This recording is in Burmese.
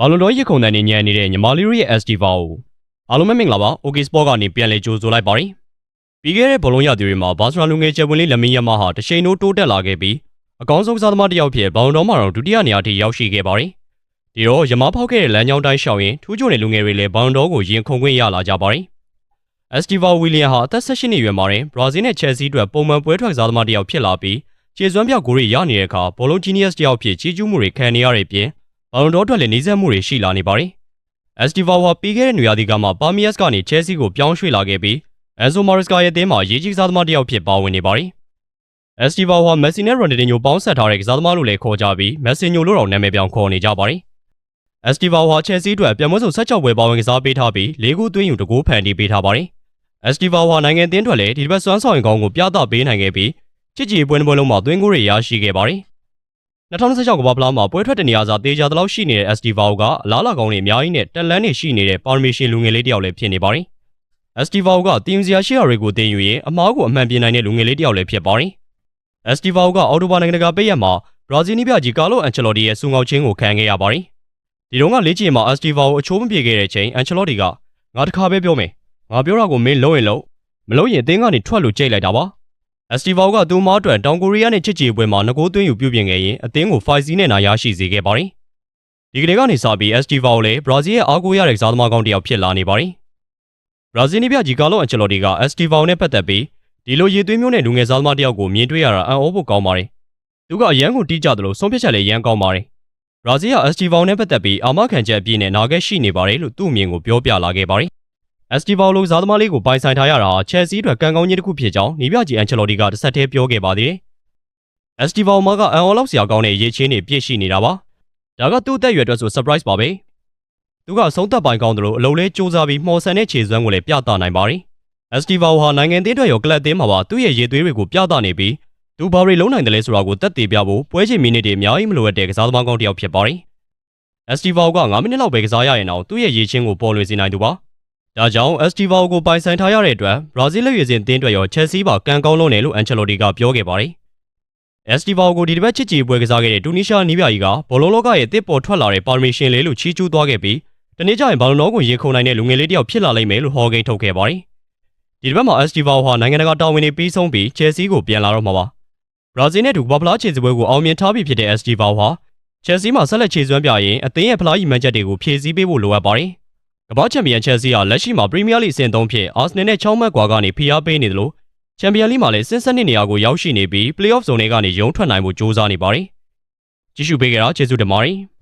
ဘာလွန်တော်ရခုံတန်နေညံနေတဲ့ညီမလေးတို့ရဲ့ SD Vow အားလုံးပဲမင်္ဂလာပါ OK Sport ကနေပြန်လည်ကြိုဆိုလိုက်ပါတယ်ပြီးခဲ့တဲ့ဘောလုံးရသည်တွေမှာဘာစရာလူငယ်ချက်ဝင်လေးလက်မင်းရမဟာတရှိန်တို့တိုးတက်လာခဲ့ပြီးအကောင်းဆုံးကစားသမားတစ်ယောက်ဖြစ်ဘောင်တော်မှာတော့ဒုတိယနေရာထိရောက်ရှိခဲ့ပါတယ်ဒီတော့ရမဖောက်ခဲ့တဲ့လမ်းကြောင်းတိုင်းရှောင်ရင်ထူးချွန်တဲ့လူငယ်တွေလည်းဘောင်တော်ကိုရင်ခုန်ခွင့်ရလာကြပါတယ် Estival William ဟာအသက်16နှစ်အရွယ်မှာတင်ဘရာဇီးနဲ့ချယ်ဆီအတွက်ပုံမှန်ပွဲထွက်ကစားသမားတစ်ယောက်ဖြစ်လာပြီးခြေစွမ်းပြောက်ဂိုးတွေရနေတဲ့အခါဘောလုံး genius တစ်ယောက်ဖြစ်ကြီးကျူးမှုတွေခံနေရတဲ့ပြင် ဘောလုံးတော်အတွက်လည်းနှိစက်မှုတွေရှိလာနေပါတယ်။ Estival ဟာပြီးခဲ့တဲ့နွေရာသီကမှပါမီယက်စ်ကနေချယ်ဆီကိုပြောင်းရွှေ့လာခဲ့ပြီး Enzo Maresca ရဲ့အသင်းမှာရေးကြီးကစားသမားတစ်ယောက်ဖြစ်ပါဝင်နေပါတယ်။ Estival ဟာ Messi နဲ့ Ronaldinho ပေါင်းဆက်ထားတဲ့ကစားသမားလို့လည်းခေါ်ကြပြီး Messinho လို့တော့နာမည်ပြောင်းခေါ်နေကြပါတယ်။ Estival ဟာ Chelsea အတွက်ပြန်ပွဲစုံ16ပွဲပါဝင်ကစားပေးထားပြီး၄ဂိုးသွင်းယူ2ဂိုးဖန်တီးပေးထားပါတယ်။ Estival ဟာနိုင်ငံအသင်းအတွက်လည်းဒီတစ်ပတ်စွမ်းဆောင်ရင်ကောင်းကိုပြသပေးနိုင်ခဲ့ပြီးချစ်ကြည်ပွဲတစ်ပွဲလုံးမှာသွင်းဂိုးတွေရရှိခဲ့ပါတယ်။ 2016ကမ္ဘာဖလားမှာပွဲထွက်တဲ့နေရာစာတေချာတလောက်ရှိနေတဲ့ Estival ကအလားလာကောင်းတွေအများကြီးနဲ့တက်လန်းတွေရှိနေတဲ့ပါရမီရှင်လူငယ်လေးတစ်ယောက်လည်းဖြစ်နေပါတယ်။ Estival ကတင်ယူစရာရှိရာတွေကိုတင်ယူရင်အမားကိုအမှန်ပြင်နိုင်တဲ့လူငယ်လေးတစ်ယောက်လည်းဖြစ်ပါတယ်။ Estival ကအော်တိုဘာနိုင်ငံတကာပိတ်ရက်မှာဘရာဇီးနီးပြကြီးကာလိုအန်ချယ်လော်တီရဲ့စူငေါက်ချင်းကိုခံခဲ့ရပါတယ်။ဒီတော့ကလေးချင်မှာ Estival ကိုအချိုးမပြေခဲ့တဲ့ချိန်အန်ချယ်လော်တီကငါတခါပဲပြောမယ်။ငါပြောတာကိုမင်းလုံးရင်လုံးမလုံးရင်အသင်းကနေထွက်လို့ကြိတ်လိုက်တာပါ။ Estival ကသူ့မားအတွက်တောင်ကိုရီးယားနဲ့ချစ်ကြည်ပွဲမှာငကိုးသွင်းယူပြုပြင်ခဲ့ရင်အသင်းကိုဖိုင်စီနဲ့နာရရှိစေခဲ့ပါတယ်။ဒီကနေ့ကနေစပြီး Estival ကိုလည်းဘရာဇီးရဲ့အားကိုးရတဲ့ကစားသမားကောင်းတစ်ယောက်ဖြစ်လာနေပါတယ်။ဘရာဇီးနီးပြကြီးကာလိုအန်ချယ်လော်တီက Estival နဲ့ပတ်သက်ပြီးဒီလိုရေသွေးမျိုးနဲ့လူငယ်စားသမားတစ်ယောက်ကိုမြင်တွေ့ရတာအံ့ဩဖို့ကောင်းပါတယ်။သူကအရန်ကိုတီးကြတယ်လို့ဆုံးဖြတ်ချက်လည်းရန်ကောင်းပါတယ်။ဘရာဇီးက Estival နဲ့ပတ်သက်ပြီးအာမခံချက်အပြည့်နဲ့နာခဲ့ရှိနေပါတယ်လို့သူ့အမြင်ကိုပြောပြလာခဲ့ပါတယ်။ Estival လိုစားသမားလေးကိုပိုင်ဆိုင်ထားရတာဟာ Chelsea အတွက်ကံကောင်းကြီးတစ်ခုဖြစ်ကြောင်းနီးပြကြီးအန်ချယ်လော်တီကတစ်ဆက်တည်းပြောခဲ့ပါသေးတယ်။ Estival မှာကအန်အော်လောက်စရာကောင်းတဲ့ရေးချင်းတွေပြည့်ရှိနေတာပါ။ဒါကသူ့အသက်အရွယ်အတွက်ဆို surprise ပါပဲ။သူကအဆုံးသက်ပိုင်ကောင်းတယ်လို့အလုံးလဲစူးစမ်းပြီးမှော်ဆန်တဲ့ခြေစွမ်းကိုလည်းပြသနိုင်ပါတယ်။ Estival ဟာနိုင်ငံသေးအတွက်ရောကလပ်အသင်းမှာပါသူ့ရဲ့ရေးသွေးတွေကိုပြသနေပြီးသူဘာတွေလုံးနိုင်တယ်လဲဆိုတာကိုသက်သေပြဖို့ပွဲချိန်မိနစ်တွေအများကြီးမလိုအပ်တဲ့ကစားသမားကောင်းတစ်ယောက်ဖြစ်ပါတယ်။ Estival က9မိနစ်လောက်ပဲကစားရရင်တော့သူ့ရဲ့ရေးချင်းကိုပေါ်လွင်စေနိုင်သူပါ။ ဒါကြောင့် Estival ကိုပိုင်ဆိုင်ထားရတဲ့အတွက်ဘရာဇီးလက်ရွေးစင်အသင်းအတွက်ရော Chelsea ပါကံကောင်းလုံးတယ်လို့အန်ချယ်လော်တီကပြောခဲ့ပါတယ်။ Estival ကိုဒီတစ်ပတ်ချစ်ကြည်ပွဲကစားခဲ့တဲ့တူနီးရှားနီးပြကြီးကဘောလုံးလောကရဲ့တစ်ပေါ်ထွက်လာတဲ့ပါရမီရှင်လေးလို့ချီးကျူးသွားခဲ့ပြီးတနေ့ကျရင်ဘာလုံးတော်ကိုရင်ခုန်နိုင်တဲ့လူငယ်လေးတစ်ယောက်ဖြစ်လာလိမ့်မယ်လို့ဟောကိန်းထုတ်ခဲ့ပါတယ်။ဒီတစ်ပတ်မှာ Estival ဟာနိုင်ငံတကာတာဝန်တွေပြီးဆုံးပြီး Chelsea ကိုပြန်လာတော့မှာပါ။ဘရာဇီးနဲ့တူကမ္ဘာဖလားခြေစပွဲကိုအောင်မြင်ထားပြီဖြစ်တဲ့ Estival ဟာ Chelsea မှာဆက်လက်ခြေစွမ်းပြရင်အသင်းရဲ့ဖလားရည်မှန်းချက်တွေကိုဖြည့်ဆည်းပေးဖို့လိုအပ်ပါတယ်။ ကမ္ဘာချန်ပီယံ Chelsea ဟာလက်ရှိမှာ Premier League အဆင့်3ဖြစ် Arsenal နဲ့6မှတ်ကွာကနေဖိအားပေးနေတယ်လို့ချန်ပီယံလိမှာလည်းစစ်ဆက်နှစ်နေရာကိုရောက်ရှိနေပြီး Playoff Zone တွေကနေရုံးထွက်နိုင်ဖို့ကြိုးစားနေပါတယ်။ကြည့်ရှုပေးကြတာကျေးဇူးတင်ပါတယ်။